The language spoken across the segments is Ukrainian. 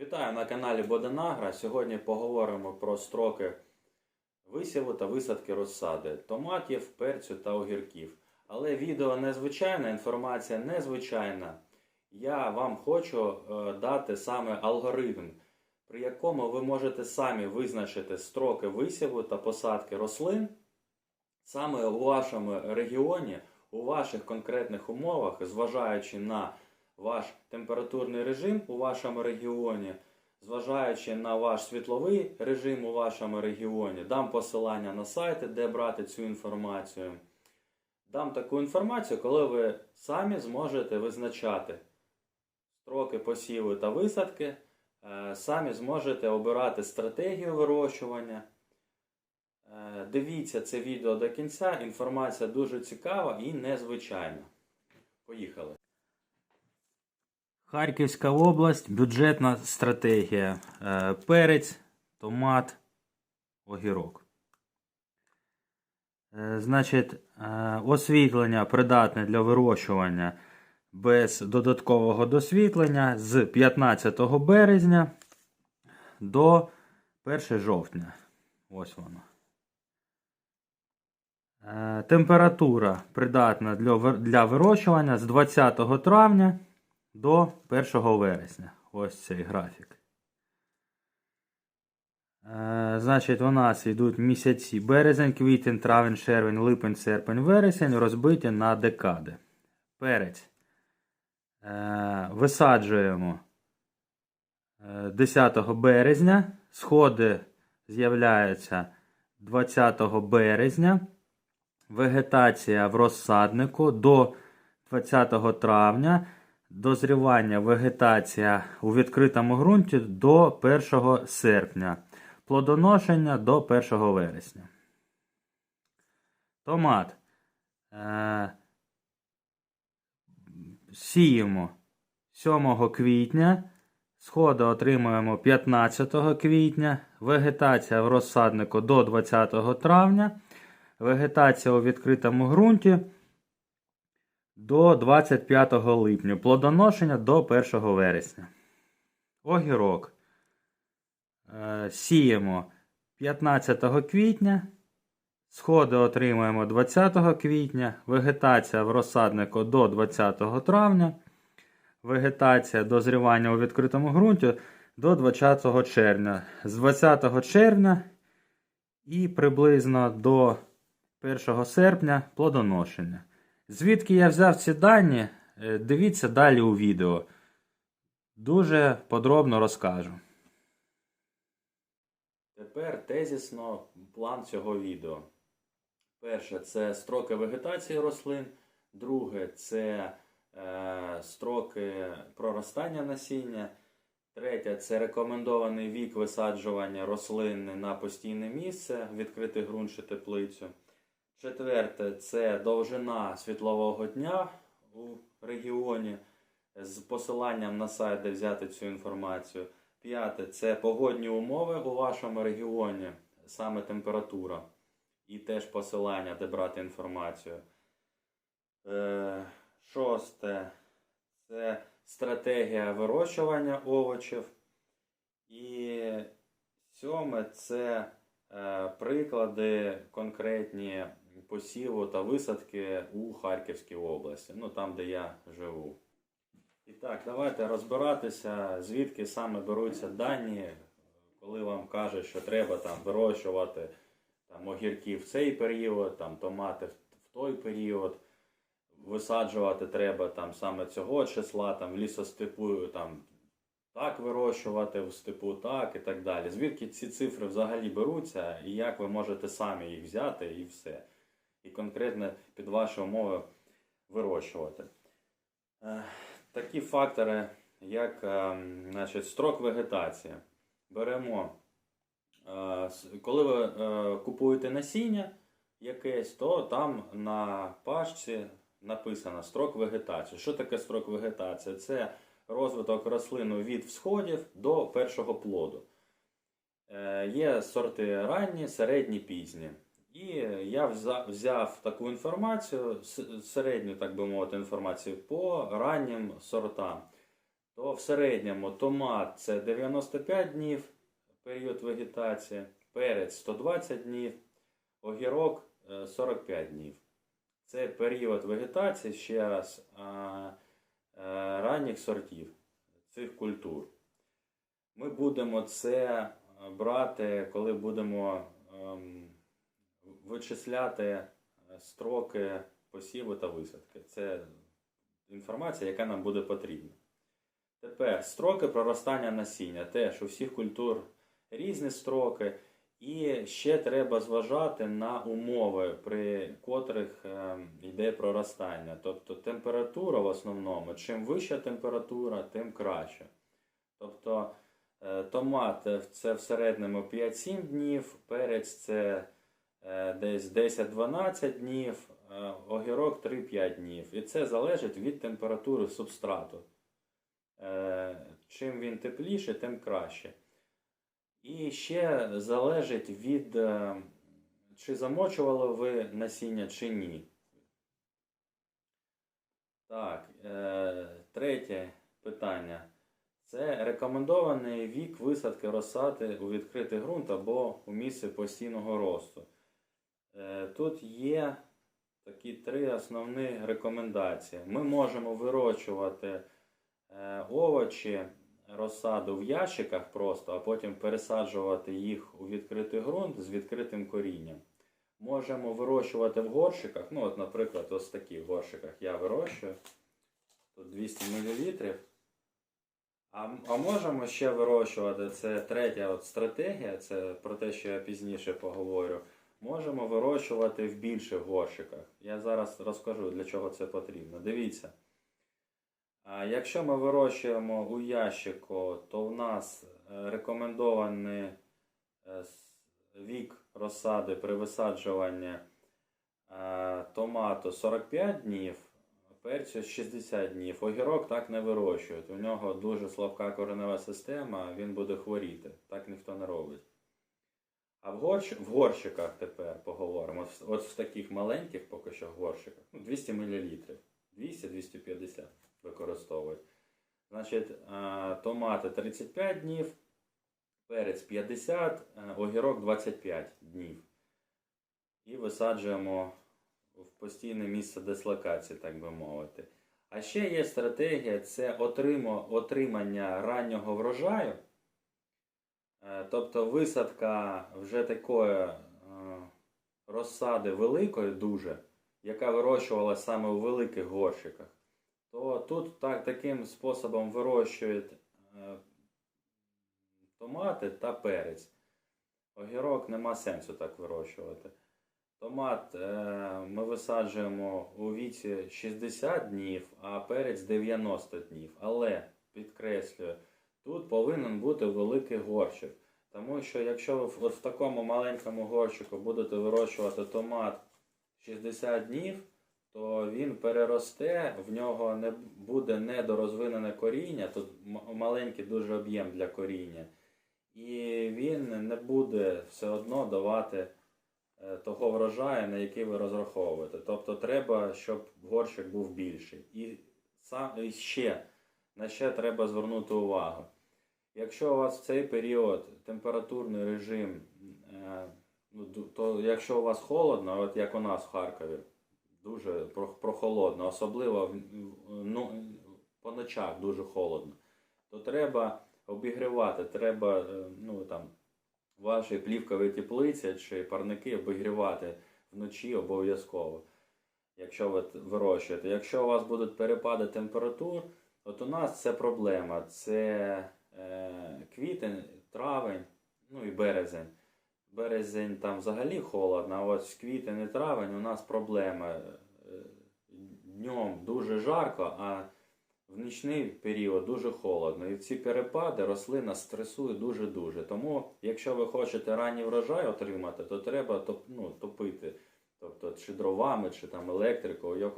Вітаю на каналі Боденагра. Сьогодні поговоримо про строки висіву та висадки розсади томатів, перцю та огірків. Але відео незвичайне, інформація незвичайна. Я вам хочу е, дати саме алгоритм, при якому ви можете самі визначити строки висіву та посадки рослин саме у вашому регіоні, у ваших конкретних умовах, зважаючи на ваш температурний режим у вашому регіоні, зважаючи на ваш світловий режим у вашому регіоні, дам посилання на сайти, де брати цю інформацію. Дам таку інформацію, коли ви самі зможете визначати строки посіву та висадки, е, самі зможете обирати стратегію вирощування. Е, Дивіться це відео до кінця. Інформація дуже цікава і незвичайна. Поїхали. Харківська область, бюджетна стратегія. Е, Перець, томат, огірок. Е, Значить, е, освітлення придатне для вирощування без додаткового досвітлення з 15 березня до 1 жовтня. Ось воно. Температура придатна для вирощування з 20 травня до 1 вересня. Ось цей графік. Е, Значить, у нас йдуть місяці березень, квітень, травень, червень, липень, серпень, вересень, розбиті на декади. Перець. Е, Висаджуємо е, 10 березня. Сходи з'являються 20 березня. Вегетація в розсаднику до 20 травня. Дозрівання вегетація у відкритому ґрунті до 1 серпня. Плодоношення до 1 вересня. Томат. Е, сіємо 7 квітня. Сходи отримуємо 15 квітня. Вегетація в розсаднику до 20 травня. Вегетація у відкритому ґрунті до 25 липня. Плодоношення до 1 вересня. Огірок. Е, Сіємо 15 квітня. Сходи отримуємо 20 квітня. Вегетація в розсаднику до 20 травня. Вегетація дозрівання у відкритому ґрунті до 20 червня. З 20 червня і приблизно до 1 серпня плодоношення. Звідки я взяв ці дані, е, дивіться далі у відео. Дуже подробно розкажу. Тепер тезісно план цього відео. Перше це строки вегетації рослин. Друге це е, строки проростання насіння. Третє це рекомендований вік висаджування рослини на постійне місце, відкритий ґрунт чи теплицю. Четверте це довжина світлового дня у регіоні з посиланням на сайт, де взяти цю інформацію. П'яте це погодні умови у вашому регіоні, саме температура. І теж посилання, де брати інформацію. Е, Шосте це стратегія вирощування овочів. І сьоме це е, приклади конкретні посіву та висадки у Харківській області, ну там, де я живу. І так, давайте розбиратися, звідки саме беруться дані, коли вам кажуть, що треба там вирощувати там, огірки в цей період, там, томати в той період, висаджувати треба там саме цього числа, там в лісостепу там так вирощувати, в степу так і так далі. Звідки ці цифри взагалі беруться і як ви можете самі їх взяти і все. І конкретно під ваші умови вирощувати. Е, Такі фактори, як е, значить, строк вегетації. Беремо, е, коли ви купуєте насіння якесь, то там на пашці написано строк вегетації. Що таке строк вегетації? Це розвиток рослини від всходів до першого плоду. Є сорти ранні, середні, пізні. І я взяв таку інформацію, середню, так би мовити, інформацію по раннім сортам. то в середньому томат це 95 днів період вегетації, перець 120 днів, огірок е, 45 днів. Це період вегетації ще раз а, е, ранніх сортів цих культур. Ми будемо це е, брати, коли будемо ем, вичисляти е, строки посіву та висадки. Це інформація, яка нам буде потрібна. Тепер строки проростання насіння. Теж у всіх культур різні строки. І ще треба зважати на умови, при котрих е, йде проростання. Тобто температура в основному, чим вища температура, тим краще. Тобто е, томат це в середньому 5-7 днів, перець це десь 10-12 днів, е, огірок 3-5 днів. І це залежить від температури субстрату. Е, Чим він тепліше, тим краще. І ще залежить від, е, чи замочували ви насіння, чи ні. Так, е, третє питання. Це рекомендований вік висадки розсади у відкритий ґрунт або у місці постійного росту. Е, Тут є такі три основні рекомендації. Ми можемо вирощувати е, овочі, розсаду в ящиках просто, а потім пересаджувати їх у відкритий ґрунт з відкритим корінням. Можемо вирощувати в горщиках. Ну, от, наприклад, ось в таких горщиках я вирощую. Тут 200 мл. А, а можемо ще вирощувати, це третя от стратегія, це про те, що я пізніше поговорю. Можемо вирощувати в більших горщиках. Я зараз розкажу, для чого це потрібно. Дивіться. Якщо ми вирощуємо у ящику, то в нас е, рекомендований е, вік розсади при висаджуванні е, томату 45 днів, перцю 60 днів. Огірок так не вирощують. У нього дуже слабка коренева система, він буде хворіти. Так ніхто не робить. А в, горщ... в горщиках тепер поговоримо. От в- таких маленьких поки що горщиках. Ну, 200 мл. 200-250 використовують. Значить, томати 35 днів, перець 50, е, огірок 25 днів. І висаджуємо в постійне місце дислокації, так би мовити. А ще є стратегія це отримання раннього врожаю. Е, Тобто висадка вже такої е, розсади великої дуже, яка вирощувалася саме у великих горщиках, то тут так, таким способом вирощують е, томати та перець. Огірок нема сенсу так вирощувати. Томат ми висаджуємо у віці 60 днів, а перець 90 днів. Але, підкреслюю, тут повинен бути великий горщик. Тому що якщо ви в- такому маленькому горщику будете вирощувати томат 60 днів, то він переросте, в нього не буде недорозвинене коріння, тут маленький дуже об'єм для коріння, і він не буде все одно давати е, того врожаю, на який ви розраховуєте. Тобто треба, щоб горщик був більший. І сам і ще на ще треба звернути увагу. Якщо у вас в цей період температурний режим, е, ну, то якщо у вас холодно, от як у нас в Харкові, дуже прохолодно, особливо ну, по ночах дуже холодно, то треба обігрівати, треба е, ну, там, ваші плівкові теплиці чи парники обігрівати вночі обов'язково, якщо ви вирощуєте. Якщо у вас будуть перепади температур, от у нас це проблема. Це квітень, травень, ну і березень. Березень там взагалі холодно, а ось квітень і травень у нас проблема. Е, Днем дуже жарко, а в нічний період дуже холодно. І ці перепади рослина стресує дуже-дуже. Тому, якщо ви хочете ранній врожай отримати, то треба топ, ну, топити. Тобто, чи дровами, чи там електрикою,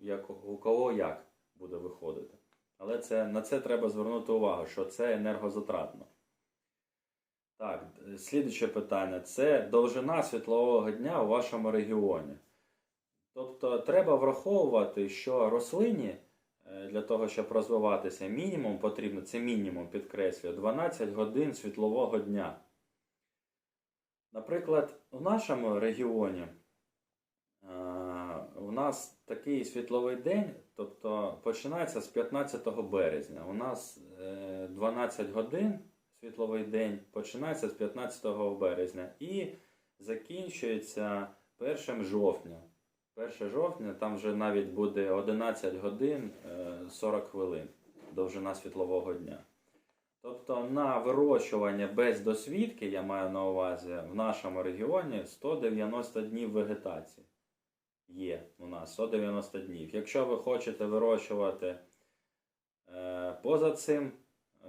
як, у кого як буде виходити. Але це, на це треба звернути увагу, що це енергозатратно. Так, слідуюче питання це довжина світлового дня у вашому регіоні. Тобто треба враховувати, що рослині е, для того, щоб розвиватися, мінімум потрібно, це мінімум підкреслюю, 12 годин світлового дня. Наприклад, у нашому регіоні е, у нас такий світловий день, тобто починається з 15 березня. У нас е, 12 годин світловий день починається з 15 березня і закінчується 1 жовтня. 1 жовтня там вже навіть буде 11 годин е, 40 хвилин довжина світлового дня. Тобто на вирощування без досвідки, я маю на увазі, в нашому регіоні 190 днів вегетації. Є у нас 190 днів. Якщо ви хочете вирощувати е, поза цим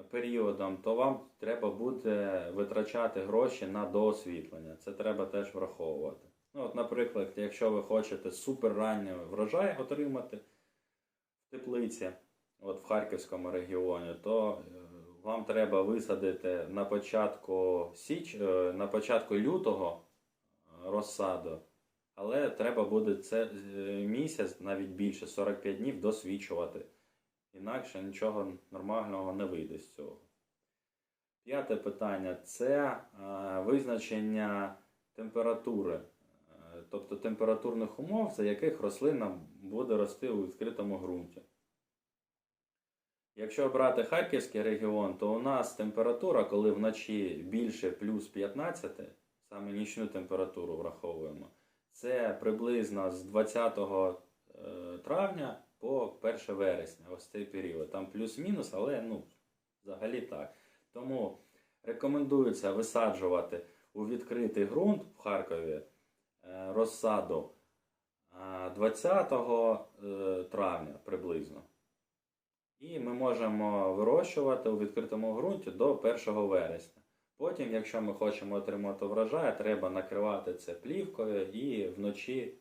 періодом, то вам треба буде витрачати гроші на доосвітлення. Це треба теж враховувати. Ну, от, наприклад, якщо ви хочете суперранній врожай отримати в теплиці, от в Харківському регіоні, то е, вам треба висадити на початку січ, е, на початку лютого е, розсаду, але треба буде це е, місяць, навіть більше, 45 днів досвічувати. Інакше нічого нормального не вийде з цього. П'яте питання це е, визначення температури, е, тобто температурних умов, за яких рослина буде рости у відкритому ґрунті. Якщо брати Харківський регіон, то у нас температура, коли вночі більше плюс 15, саме нічну температуру враховуємо, це приблизно з 20 е, травня по 1 вересня, ось цей період. Там плюс-мінус, але ну, взагалі так. Тому рекомендується висаджувати у відкритий ґрунт в Харкові е, розсаду е, 20 е, травня приблизно. І ми можемо вирощувати у відкритому ґрунті до 1 вересня. Потім, якщо ми хочемо отримати врожай, треба накривати це плівкою і вночі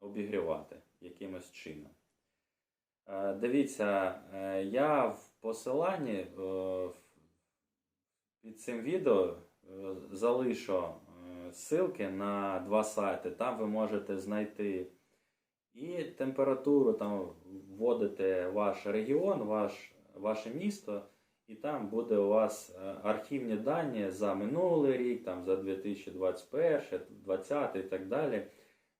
обігрівати якимось чином. Е, Дивіться, е, я в посиланні е, під цим відео залишу ссылки на два сайти. Там ви можете знайти і температуру, там вводите ваш регіон, ваш, ваше місто, і там буде у вас е, архівні дані за минулий рік, там за 2021, 2020 і так далі.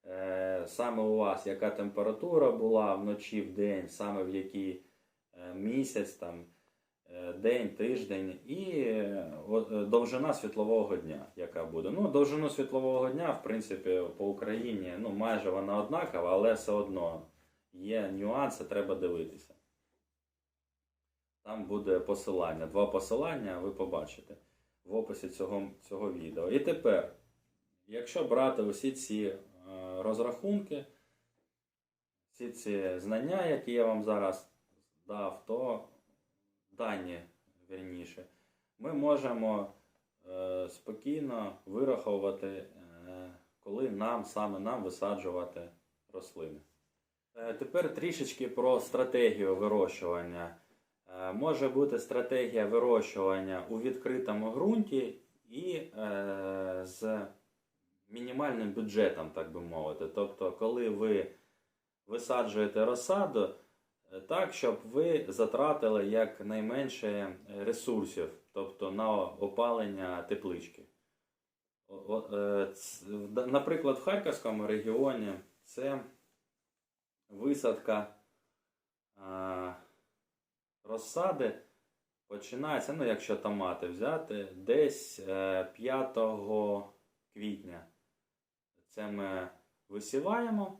Е, Саме у вас яка температура була вночі в день, саме в який е, місяць, там, день, тиждень, і довжина світлового дня, яка буде. Ну, довжину світлового дня, в принципі, по Україні ну, майже вона однакова, але все одно є нюанси, треба дивитися. Там буде посилання. Два посилання ви побачите в описі цього, цього відео. І тепер, якщо брати усі ці е, розрахунки, всі ці знання, які я вам зараз дав, то дані вірніше, ми можемо е, спокійно вираховувати, е, коли нам саме нам висаджувати рослини. Тепер трішечки про стратегію вирощування. Е, Може бути стратегія вирощування у відкритому ґрунті і е, з мінімальним бюджетом, так би мовити. Тобто, коли ви висаджуєте розсаду, е, так, щоб ви затратили якнайменше ресурсів, тобто на опалення теплички. Наприклад, в Харківському регіоні це висадка розсади починається, ну якщо томати взяти, десь е, 5 квітня. Це ми висіваємо.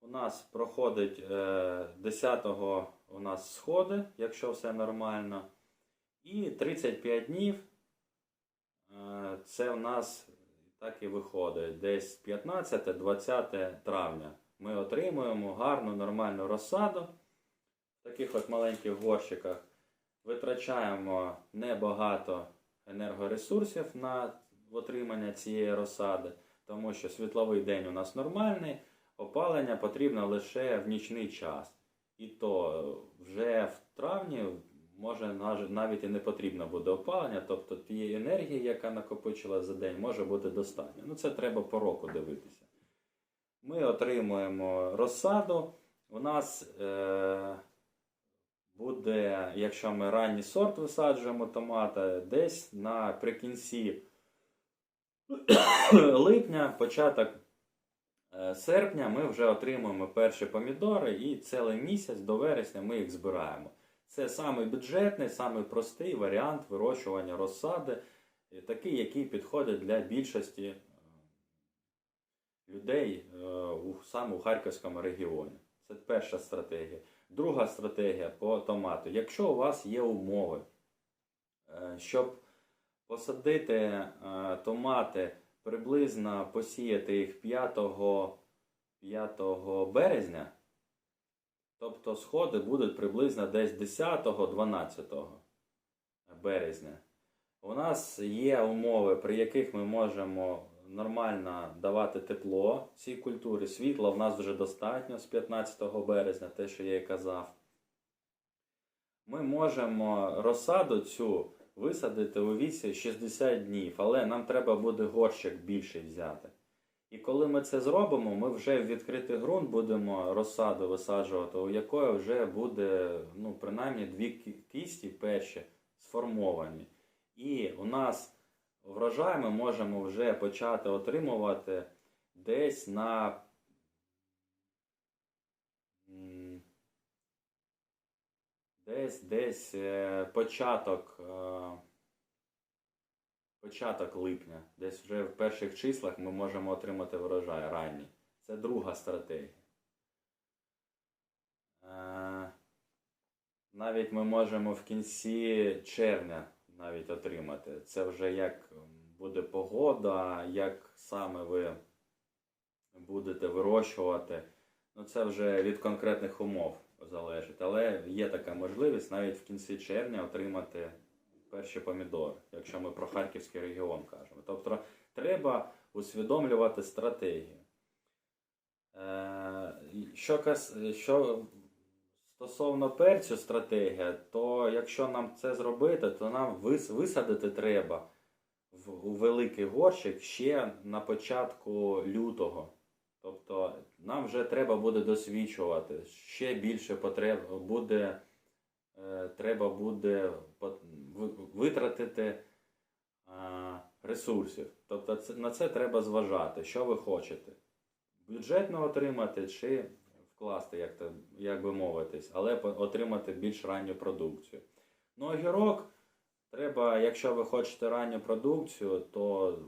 У нас проходить е, 10-го у нас сходи, якщо все нормально. І 35 днів е, це у нас так і виходить. Десь 15-20 травня. Ми отримуємо гарну нормальну розсаду таких от маленьких горщиках. Витрачаємо небагато енергоресурсів на отримання цієї розсади, тому що світловий день у нас нормальний, опалення потрібно лише в нічний час. І то вже в травні може навіть і не потрібно буде опалення, тобто тієї енергії, яка накопичила за день, може бути достатньо. Ну це треба по року дивитися. Ми отримуємо розсаду. У нас е, буде, якщо ми ранній сорт висаджуємо томата, десь наприкінці липня, початок е, серпня ми вже отримуємо перші помідори і цілий місяць до вересня ми їх збираємо. Це самий бюджетний, самий простий варіант вирощування розсади, е, такий, який підходить для більшості е, людей саме у Харківському регіоні. Це перша стратегія. Друга стратегія по томату. Якщо у вас є умови, е, щоб посадити е, томати, приблизно посіяти їх 5, 5 березня, тобто сходи будуть приблизно десь 10-12 березня. У нас є умови, при яких ми можемо нормально давати тепло цій культурі. Світла в нас вже достатньо з 15 березня, те, що я і казав. Ми можемо розсаду цю висадити у віці 60 днів, але нам треба буде горщик більший взяти. І коли ми це зробимо, ми вже в відкритий ґрунт будемо розсаду висаджувати, у якої вже буде ну, принаймні дві кісті перші сформовані. І у нас врожай ми можемо вже почати отримувати десь на десь десь е, початок, е, початок липня. Десь вже в перших числах ми можемо отримати врожай ранній. Це друга стратегія. Е, Навіть ми можемо в кінці червня навіть отримати. Це вже як буде погода, як саме ви будете вирощувати. Ну, це вже від конкретних умов залежить. Але є така можливість навіть в кінці червня отримати перші помідори, якщо ми про Харківський регіон кажемо. Тобто треба усвідомлювати стратегію. Е, Що, що стосовно перцю стратегія, то якщо нам це зробити, то нам висадити треба в, у великий горщик ще на початку лютого. Тобто нам вже треба буде досвідчувати, ще більше потреб буде, е, треба буде витратити е, ресурсів. Тобто на це треба зважати, що ви хочете. Бюджетно отримати чи вкласти, як, то, як би мовитись, але отримати більш ранню продукцію. Ну, огірок треба, якщо ви хочете ранню продукцію, то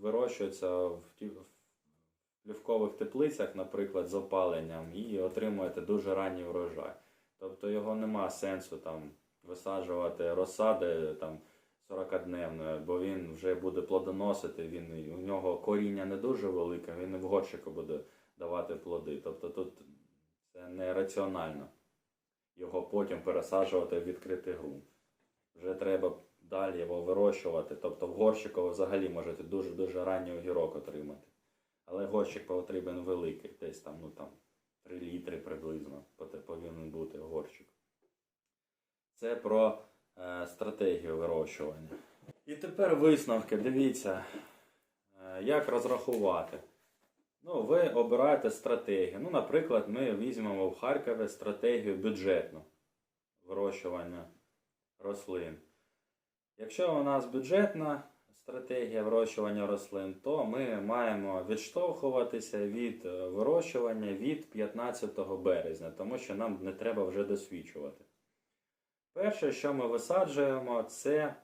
вирощується в плівкових теплицях, наприклад, з опаленням, і отримуєте дуже ранній врожай. Тобто його нема сенсу там висаджувати розсади там 40-дневної, бо він вже буде плодоносити, він, у нього коріння не дуже велике, він в горщику буде давати плоди. Тобто тут це нераціонально його потім пересаджувати в відкритий ґрунт. Вже треба далі його вирощувати. Тобто в горщику взагалі можете дуже-дуже ранній огірок отримати. Але горщик потрібен великий, десь там, ну там 3 літри приблизно повинен бути горщик. Це про е, стратегію вирощування. І тепер висновки. Дивіться, е, як розрахувати. Ну, ви обираєте стратегію. Ну, наприклад, ми візьмемо в Харкові стратегію бюджетну вирощування рослин. Якщо у нас бюджетна стратегія вирощування рослин, то ми маємо відштовхуватися від е, вирощування від 15 березня, тому що нам не треба вже досвідчувати. Перше, що ми висаджуємо, це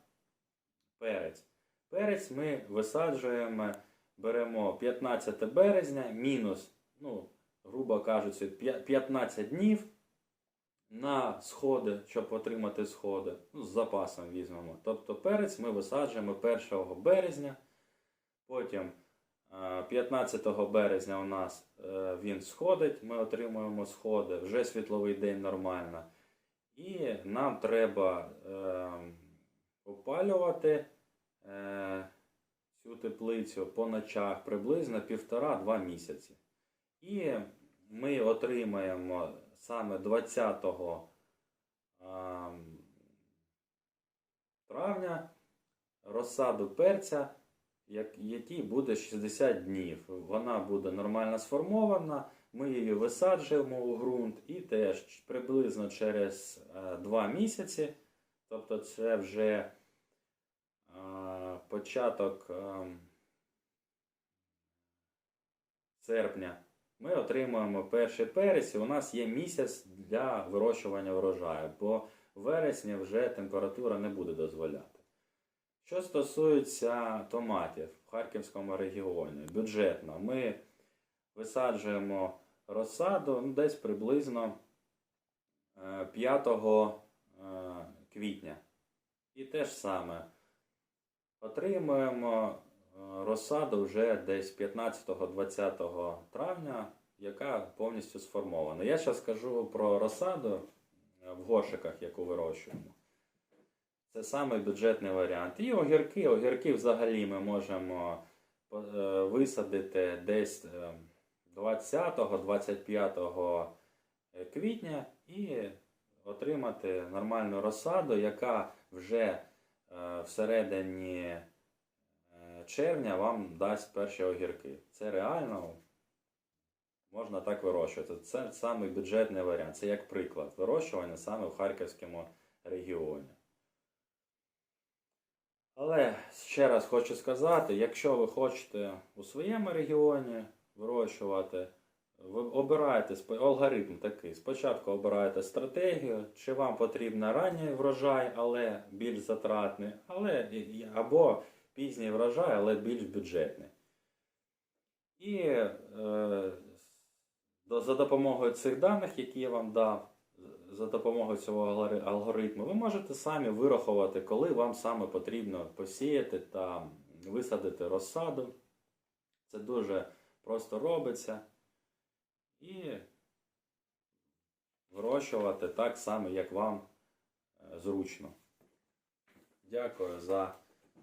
перець. Перець ми висаджуємо, беремо 15 березня, мінус, ну, грубо кажучи, 15 днів на сходи, щоб отримати сходи. Ну, з запасом візьмемо. Тобто перець ми висаджуємо 1 березня, потім е, 15 березня у нас е, він сходить, ми отримуємо сходи, вже світловий день нормально. І нам треба е, опалювати е, цю теплицю по ночах приблизно півтора-два місяці. І ми отримаємо саме 20 ем, травня розсаду перця, який буде 60 днів. Вона буде нормально сформована, Ми її висаджуємо у ґрунт і теж приблизно через 2 місяці, тобто це вже е, початок е, серпня, ми отримуємо перший перець, і у нас є місяць для вирощування врожаю, бо в вересні вже температура не буде дозволяти. Що стосується томатів в Харківському регіоні, бюджетно, ми висаджуємо розсаду ну, десь приблизно е, 5 е, квітня. І те ж саме отримуємо е, розсаду вже десь 15-20 травня, яка повністю сформована. Я зараз скажу про розсаду е, в горшиках, яку вирощуємо. Це самий бюджетний варіант. І огірки. Огірки взагалі ми можемо е, висадити десь е, 20-25 квітня і отримати нормальну розсаду, яка вже всередині е, червня вам дасть перші огірки. Це реально можна так вирощувати. Це самий бюджетний варіант. Це як приклад вирощування саме в Харківському регіоні. Але ще раз хочу сказати, якщо ви хочете у своєму регіоні вирощувати, ви обираєте алгоритм такий. Спочатку обираєте стратегію, чи вам потрібен ранній врожай, але більш затратний, але, або пізній врожай, але більш бюджетний. І е, за допомогою цих даних, які я вам дав, за допомогою цього алгоритму, ви можете самі вирахувати, коли вам саме потрібно посіяти та висадити розсаду. Це дуже просто робиться. І вирощувати так само, як вам е, зручно. Дякую за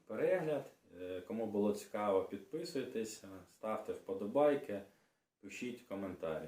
перегляд. Е, Кому було цікаво, підписуйтесь, ставте вподобайки, пишіть коментарі.